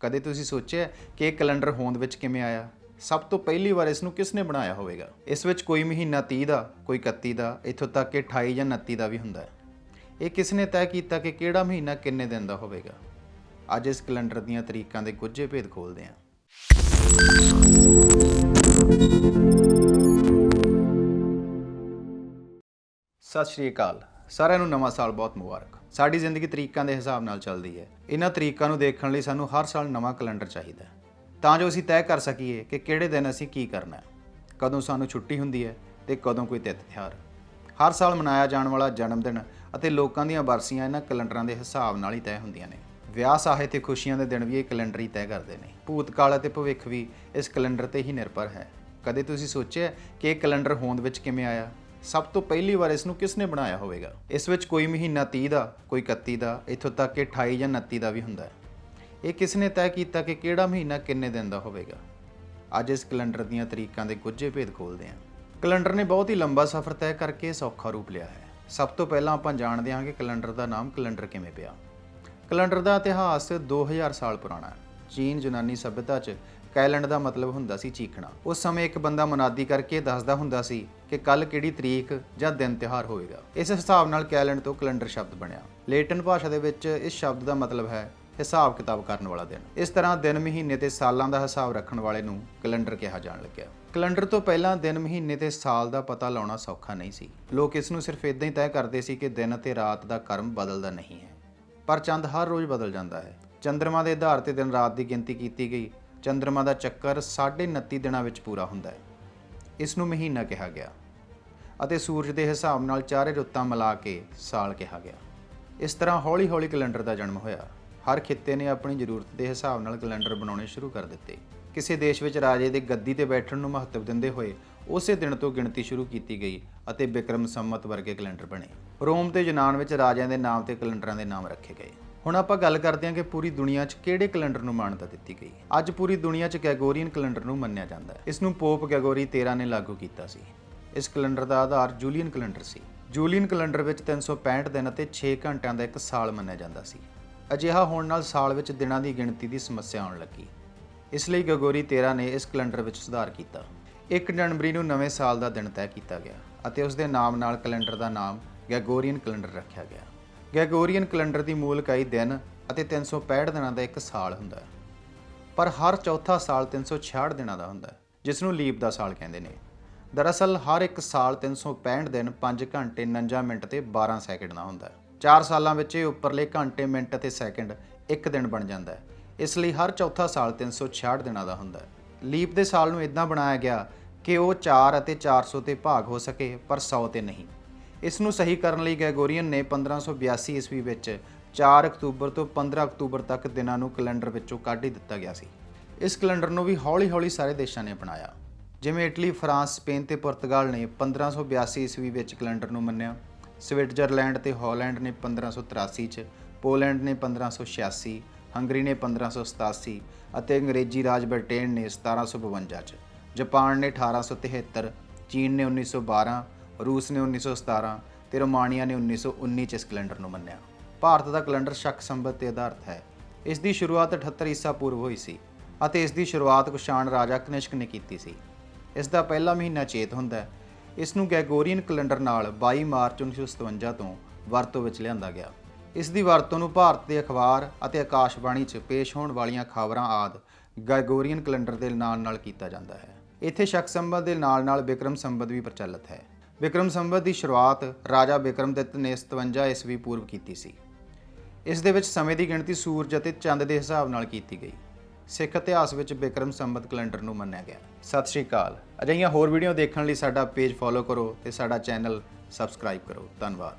ਕਦੇ ਤੁਸੀਂ ਸੋਚਿਆ ਕਿ ਇਹ ਕੈਲੰਡਰ ਹੋਂਦ ਵਿੱਚ ਕਿਵੇਂ ਆਇਆ? ਸਭ ਤੋਂ ਪਹਿਲੀ ਵਾਰ ਇਸ ਨੂੰ ਕਿਸ ਨੇ ਬਣਾਇਆ ਹੋਵੇਗਾ? ਇਸ ਵਿੱਚ ਕੋਈ ਮਹੀਨਾ 30 ਦਾ, ਕੋਈ 31 ਦਾ, ਇੱਥੋਂ ਤੱਕ ਕਿ 28 ਜਾਂ 29 ਦਾ ਵੀ ਹੁੰਦਾ ਹੈ। ਇਹ ਕਿਸ ਨੇ ਤੈਅ ਕੀਤਾ ਕਿ ਕਿਹੜਾ ਮਹੀਨਾ ਕਿੰਨੇ ਦਿਨ ਦਾ ਹੋਵੇਗਾ? ਅੱਜ ਇਸ ਕੈਲੰਡਰ ਦੀਆਂ ਤਰੀਕਾਂ ਦੇ ਗੁੱਝੇ ਭੇਦ ਖੋਲਦੇ ਹਾਂ। ਸਤਿ ਸ਼੍ਰੀ ਅਕਾਲ। ਸਾਰਿਆਂ ਨੂੰ ਨਵਾਂ ਸਾਲ ਬਹੁਤ ਮੁਬਾਰਕ। ਸਾਡੀ ਜ਼ਿੰਦਗੀ ਤਰੀਕਾਂ ਦੇ ਹਿਸਾਬ ਨਾਲ ਚੱਲਦੀ ਹੈ। ਇਹਨਾਂ ਤਰੀਕਾਂ ਨੂੰ ਦੇਖਣ ਲਈ ਸਾਨੂੰ ਹਰ ਸਾਲ ਨਵਾਂ ਕੈਲੰਡਰ ਚਾਹੀਦਾ ਹੈ। ਤਾਂ ਜੋ ਅਸੀਂ ਤੈਅ ਕਰ ਸਕੀਏ ਕਿ ਕਿਹੜੇ ਦਿਨ ਅਸੀਂ ਕੀ ਕਰਨਾ ਹੈ। ਕਦੋਂ ਸਾਨੂੰ ਛੁੱਟੀ ਹੁੰਦੀ ਹੈ ਤੇ ਕਦੋਂ ਕੋਈ ਤਿਥ ਤਿਉਹਾਰ। ਹਰ ਸਾਲ ਮਨਾਇਆ ਜਾਣ ਵਾਲਾ ਜਨਮ ਦਿਨ ਅਤੇ ਲੋਕਾਂ ਦੀਆਂ ਬਰਸੀਆਂ ਇਹਨਾਂ ਕੈਲੰਡਰਾਂ ਦੇ ਹਿਸਾਬ ਨਾਲ ਹੀ ਤੈਅ ਹੁੰਦੀਆਂ ਨੇ। ਵਿਆਹ ਸਾਹੇ ਤੇ ਖੁਸ਼ੀਆਂ ਦੇ ਦਿਨ ਵੀ ਇਹ ਕੈਲੰਡਰ ਹੀ ਤੈਅ ਕਰਦੇ ਨੇ। ਭੂਤਕਾਲ ਅਤੇ ਭਵਿੱਖ ਵੀ ਇਸ ਕੈਲੰਡਰ ਤੇ ਹੀ ਨਿਰਭਰ ਹੈ। ਕਦੇ ਤੁਸੀਂ ਸੋਚਿਆ ਕਿ ਇਹ ਕੈਲੰਡਰ ਹੋਂਦ ਵਿੱਚ ਕਿਵੇਂ ਆਇਆ? ਸਭ ਤੋਂ ਪਹਿਲੀ ਵਾਰ ਇਸ ਨੂੰ ਕਿਸ ਨੇ ਬਣਾਇਆ ਹੋਵੇਗਾ? ਇਸ ਵਿੱਚ ਕੋਈ ਮਹੀਨਾ 30 ਦਾ, ਕੋਈ 31 ਦਾ, ਇੱਥੋਂ ਤੱਕ ਕਿ 28 ਜਾਂ 29 ਦਾ ਵੀ ਹੁੰਦਾ ਹੈ। ਇਹ ਕਿਸ ਨੇ ਤੈਅ ਕੀਤਾ ਕਿ ਕਿਹੜਾ ਮਹੀਨਾ ਕਿੰਨੇ ਦਿਨ ਦਾ ਹੋਵੇਗਾ? ਅੱਜ ਇਸ ਕੈਲੰਡਰ ਦੀਆਂ ਤਰੀਕਾਂ ਦੇ ਗੁੱਝੇ ਭੇਦ ਖੋਲਦੇ ਹਾਂ। ਕੈਲੰਡਰ ਨੇ ਬਹੁਤ ਹੀ ਲੰਬਾ ਸਫ਼ਰ ਤੈਅ ਕਰਕੇ ਸੌਖਾ ਰੂਪ ਲਿਆ ਹੈ। ਸਭ ਤੋਂ ਪਹਿਲਾਂ ਆਪਾਂ ਜਾਣਦੇ ਹਾਂ ਕਿ ਕੈਲੰਡਰ ਦਾ ਨਾਮ ਕੈਲੰਡਰ ਕਿਵੇਂ ਪਿਆ। ਕੈਲੰਡਰ ਦਾ ਇਤਿਹਾਸ 2000 ਸਾਲ ਪੁਰਾਣਾ ਹੈ। ਚੀਨ ਯੂਨਾਨੀ ਸਭਿਅਤਾ 'ਚ ਕੈਲੰਡ ਦਾ ਮਤਲਬ ਹੁੰਦਾ ਸੀ ਚੀਖਣਾ। ਉਸ ਸਮੇਂ ਇੱਕ ਬੰਦਾ ਮਨਾਦੀ ਕਰਕੇ ਦੱਸਦਾ ਹੁੰਦਾ ਸੀ ਕਿ ਕੱਲ ਕਿਹੜੀ ਤਰੀਕ ਜਾਂ ਦਿਨ ਤਿਉਹਾਰ ਹੋਵੇਗਾ ਇਸ ਹਿਸਾਬ ਨਾਲ ਕੈਲੰਡ ਤੋਂ ਕੈਲੰਡਰ ਸ਼ਬਦ ਬਣਿਆ। ਲੇਟਨ ਭਾਸ਼ਾ ਦੇ ਵਿੱਚ ਇਸ ਸ਼ਬਦ ਦਾ ਮਤਲਬ ਹੈ ਹਿਸਾਬ ਕਿਤਾਬ ਕਰਨ ਵਾਲਾ ਦਿਨ। ਇਸ ਤਰ੍ਹਾਂ ਦਿਨ ਮਹੀਨੇ ਤੇ ਸਾਲਾਂ ਦਾ ਹਿਸਾਬ ਰੱਖਣ ਵਾਲੇ ਨੂੰ ਕੈਲੰਡਰ ਕਿਹਾ ਜਾਣ ਲੱਗਿਆ। ਕੈਲੰਡਰ ਤੋਂ ਪਹਿਲਾਂ ਦਿਨ ਮਹੀਨੇ ਤੇ ਸਾਲ ਦਾ ਪਤਾ ਲਾਉਣਾ ਸੌਖਾ ਨਹੀਂ ਸੀ। ਲੋਕ ਇਸ ਨੂੰ ਸਿਰਫ ਇਦਾਂ ਹੀ ਤੈਅ ਕਰਦੇ ਸੀ ਕਿ ਦਿਨ ਅਤੇ ਰਾਤ ਦਾ ਕਰਮ ਬਦਲਦਾ ਨਹੀਂ ਹੈ। ਪਰ ਚੰਦ ਹਰ ਰੋਜ਼ ਬਦਲ ਜਾਂਦਾ ਹੈ। ਚੰ드ਰਮਾ ਦੇ ਆਧਾਰ ਤੇ ਦਿਨ ਰਾਤ ਦੀ ਗਿਣਤੀ ਕੀਤੀ ਗਈ। ਚੰ드ਰਮਾ ਦਾ ਚੱਕਰ 29.5 ਦਿਨਾਂ ਵਿੱਚ ਪੂਰਾ ਹੁੰਦਾ ਹੈ। ਇਸ ਨੂੰ ਮਹੀਨਾ ਕਿਹਾ ਗਿਆ ਅਤੇ ਸੂਰਜ ਦੇ ਹਿਸਾਬ ਨਾਲ ਚਾਰੇ ਰੁੱਤਾਂ ਮਿਲਾ ਕੇ ਸਾਲ ਕਿਹਾ ਗਿਆ। ਇਸ ਤਰ੍ਹਾਂ ਹੌਲੀ-ਹੌਲੀ ਕੈਲੰਡਰ ਦਾ ਜਨਮ ਹੋਇਆ। ਹਰ ਖਿੱਤੇ ਨੇ ਆਪਣੀ ਜ਼ਰੂਰਤ ਦੇ ਹਿਸਾਬ ਨਾਲ ਕੈਲੰਡਰ ਬਣਾਉਣੇ ਸ਼ੁਰੂ ਕਰ ਦਿੱਤੇ। ਕਿਸੇ ਦੇਸ਼ ਵਿੱਚ ਰਾਜੇ ਦੇ ਗੱਦੀ ਤੇ ਬੈਠਣ ਨੂੰ ਮਹੱਤਵ ਦਿੰਦੇ ਹੋਏ ਉਸੇ ਦਿਨ ਤੋਂ ਗਿਣਤੀ ਸ਼ੁਰੂ ਕੀਤੀ ਗਈ ਅਤੇ ਬਿਕਰਮ ਸੰਮਤ ਵਰਗੇ ਕੈਲੰਡਰ ਬਣੇ। ਰੋਮ ਤੇ ਯੂਨਾਨ ਵਿੱਚ ਰਾਜਿਆਂ ਦੇ ਨਾਮ ਤੇ ਕੈਲੰਡਰਾਂ ਦੇ ਨਾਮ ਰੱਖੇ ਗਏ। ਹੁਣ ਆਪਾਂ ਗੱਲ ਕਰਦੇ ਹਾਂ ਕਿ ਪੂਰੀ ਦੁਨੀਆ 'ਚ ਕਿਹੜੇ ਕੈਲੰਡਰ ਨੂੰ ਮਾਨਤਾ ਦਿੱਤੀ ਗਈ ਅੱਜ ਪੂਰੀ ਦੁਨੀਆ 'ਚ ਗੈਗੋਰੀਅਨ ਕੈਲੰਡਰ ਨੂੰ ਮੰਨਿਆ ਜਾਂਦਾ ਹੈ। ਇਸ ਨੂੰ ਪੋਪ ਗੈਗੋਰੀ 13 ਨੇ ਲਾਗੂ ਕੀਤਾ ਸੀ। ਇਸ ਕੈਲੰਡਰ ਦਾ ਆਧਾਰ ਜੂਲੀਅਨ ਕੈਲੰਡਰ ਸੀ। ਜੂਲੀਅਨ ਕੈਲੰਡਰ ਵਿੱਚ 365 ਦਿਨ ਅਤੇ 6 ਘੰਟਿਆਂ ਦਾ ਇੱਕ ਸਾਲ ਮੰਨਿਆ ਜਾਂਦਾ ਸੀ। ਅਜਿਹਾ ਹੋਣ ਨਾਲ ਸਾਲ ਵਿੱਚ ਦਿਨਾਂ ਦੀ ਗਿਣਤੀ ਦੀ ਸਮੱਸਿਆ ਆਉਣ ਲੱਗੀ। ਇਸ ਲਈ ਗੈਗੋਰੀ 13 ਨੇ ਇਸ ਕੈਲੰਡਰ ਵਿੱਚ ਸੁਧਾਰ ਕੀਤਾ। 1 ਜਨਵਰੀ ਨੂੰ ਨਵੇਂ ਸਾਲ ਦਾ ਦਿਨ ਤੈਅ ਕੀਤਾ ਗਿਆ ਅਤੇ ਉਸ ਦੇ ਨਾਮ ਨਾਲ ਕੈਲੰਡਰ ਦਾ ਨਾਮ ਗੈਗੋਰੀਅਨ ਕੈਲੰਡਰ ਰੱਖਿਆ ਗਿਆ। ਗੈਗੋਰੀਅਨ ਕੈਲੰਡਰ ਦੀ ਮੂਲ ਇਕਾਈ ਦਿਨ ਅਤੇ 365 ਦਿਨਾਂ ਦਾ ਇੱਕ ਸਾਲ ਹੁੰਦਾ ਹੈ। ਪਰ ਹਰ ਚੌਥਾ ਸਾਲ 366 ਦਿਨਾਂ ਦਾ ਹੁੰਦਾ ਹੈ, ਜਿਸ ਨੂੰ ਲੀਪ ਦਾ ਸਾਲ ਕਹਿੰਦੇ ਨੇ। ਦਰਅਸਲ, ਹਰ ਇੱਕ ਸਾਲ 365 ਦਿਨ 5 ਘੰਟੇ 49 ਮਿੰਟ ਤੇ 12 ਸੈਕਿੰਡ ਦਾ ਹੁੰਦਾ ਹੈ। 4 ਸਾਲਾਂ ਵਿੱਚ ਇਹ ਉੱਪਰਲੇ ਘੰਟੇ, ਮਿੰਟ ਅਤੇ ਸੈਕਿੰਡ ਇੱਕ ਦਿਨ ਬਣ ਜਾਂਦਾ ਹੈ। ਇਸ ਲਈ ਹਰ ਚੌਥਾ ਸਾਲ 366 ਦਿਨਾਂ ਦਾ ਹੁੰਦਾ ਹੈ। ਲੀਪ ਦੇ ਸਾਲ ਨੂੰ ਇਦਾਂ ਬਣਾਇਆ ਗਿਆ ਕਿ ਉਹ 4 ਅਤੇ 400 ਤੇ ਭਾਗ ਹੋ ਸਕੇ, ਪਰ 100 ਤੇ ਨਹੀਂ। ਇਸ ਨੂੰ ਸਹੀ ਕਰਨ ਲਈ ਗੈਗੋਰੀਅਨ ਨੇ 1582 ਈਸਵੀ ਵਿੱਚ 4 ਅਕਤੂਬਰ ਤੋਂ 15 ਅਕਤੂਬਰ ਤੱਕ ਦਿਨਾਂ ਨੂੰ ਕੈਲੰਡਰ ਵਿੱਚੋਂ ਕੱਢ ਹੀ ਦਿੱਤਾ ਗਿਆ ਸੀ। ਇਸ ਕੈਲੰਡਰ ਨੂੰ ਵੀ ਹੌਲੀ-ਹੌਲੀ ਸਾਰੇ ਦੇਸ਼ਾਂ ਨੇ ਅਪਣਾਇਆ। ਜਿਵੇਂ ਇਟਲੀ, ਫਰਾਂਸ, ਸਪੇਨ ਤੇ ਪੁਰਤਗਾਲ ਨੇ 1582 ਈਸਵੀ ਵਿੱਚ ਕੈਲੰਡਰ ਨੂੰ ਮੰਨਿਆ। ਸਵਿਟਜ਼ਰਲੈਂਡ ਤੇ ਹਾਲੈਂਡ ਨੇ 1583 ਚ ਪੋਲੈਂਡ ਨੇ 1586 ਹੰਗਰੀ ਨੇ 1587 ਅਤੇ ਅੰਗਰੇਜ਼ੀ ਰਾਜ ਬ੍ਰਿਟੇਨ ਨੇ 1752 ਚ। ਜਾਪਾਨ ਨੇ 1873 ਚੀਨ ਨੇ 1912 ਰੂਸ ਨੇ 1917 ਤੇ ਰੋਮਾਨੀਆ ਨੇ 1919 ਚ ਇਸ ਕੈਲੰਡਰ ਨੂੰ ਮੰਨਿਆ। ਭਾਰਤ ਦਾ ਕੈਲੰਡਰ ਸ਼ੱਕ ਸੰਬਤ ਤੇ ਆਧਾਰਿਤ ਹੈ। ਇਸ ਦੀ ਸ਼ੁਰੂਆਤ 78 ਈਸਾ ਪੂਰਵ ਹੋਈ ਸੀ ਅਤੇ ਇਸ ਦੀ ਸ਼ੁਰੂਆਤ ਕੁਸ਼ਾਣ ਰਾਜਾ ਕਨਿਸ਼ਕ ਨੇ ਕੀਤੀ ਸੀ। ਇਸ ਦਾ ਪਹਿਲਾ ਮਹੀਨਾ ਚੇਤ ਹੁੰਦਾ ਹੈ। ਇਸ ਨੂੰ ਗੈਗੋਰੀਅਨ ਕੈਲੰਡਰ ਨਾਲ 22 ਮਾਰਚ 1957 ਤੋਂ ਵਰਤੋਂ ਵਿੱਚ ਲਿਆਂਦਾ ਗਿਆ। ਇਸ ਦੀ ਵਰਤੋਂ ਨੂੰ ਭਾਰਤ ਦੇ ਅਖਬਾਰ ਅਤੇ ਆਕਾਸ਼ਵਾਣੀ 'ਚ ਪੇਸ਼ ਹੋਣ ਵਾਲੀਆਂ ਖਬਰਾਂ ਆਦ ਗੈਗੋਰੀਅਨ ਕੈਲੰਡਰ ਦੇ ਨਾਲ ਨਾਲ ਕੀਤਾ ਜਾਂਦਾ ਹੈ। ਇੱਥੇ ਸ਼ੱਕ ਸੰਬਤ ਦੇ ਨਾਲ ਨਾਲ ਵਿਕਰਮ ਸੰਬਤ ਵੀ ਪ੍ਰਚਲਿਤ ਹੈ। ਬਿਕਰਮ ਸੰਬਤ ਦੀ ਸ਼ੁਰੂਆਤ ਰਾਜਾ ਬਿਕਰਮਦਿੱਤ ਨੇ 57 ਈਸਵੀ ਪੂਰਵ ਕੀਤੀ ਸੀ। ਇਸ ਦੇ ਵਿੱਚ ਸਮੇਂ ਦੀ ਗਿਣਤੀ ਸੂਰਜ ਅਤੇ ਚੰਦ ਦੇ ਹਿਸਾਬ ਨਾਲ ਕੀਤੀ ਗਈ। ਸਿੱਖ ਇਤਿਹਾਸ ਵਿੱਚ ਬਿਕਰਮ ਸੰਬਤ ਕੈਲੰਡਰ ਨੂੰ ਮੰਨਿਆ ਗਿਆ। ਸਤਿ ਸ਼੍ਰੀ ਅਕਾਲ। ਅਜਿਹੀਆਂ ਹੋਰ ਵੀਡੀਓ ਦੇਖਣ ਲਈ ਸਾਡਾ ਪੇਜ ਫੋਲੋ ਕਰੋ ਤੇ ਸਾਡਾ ਚੈਨਲ ਸਬਸਕ੍ਰਾਈਬ ਕਰੋ। ਧੰਨਵਾਦ।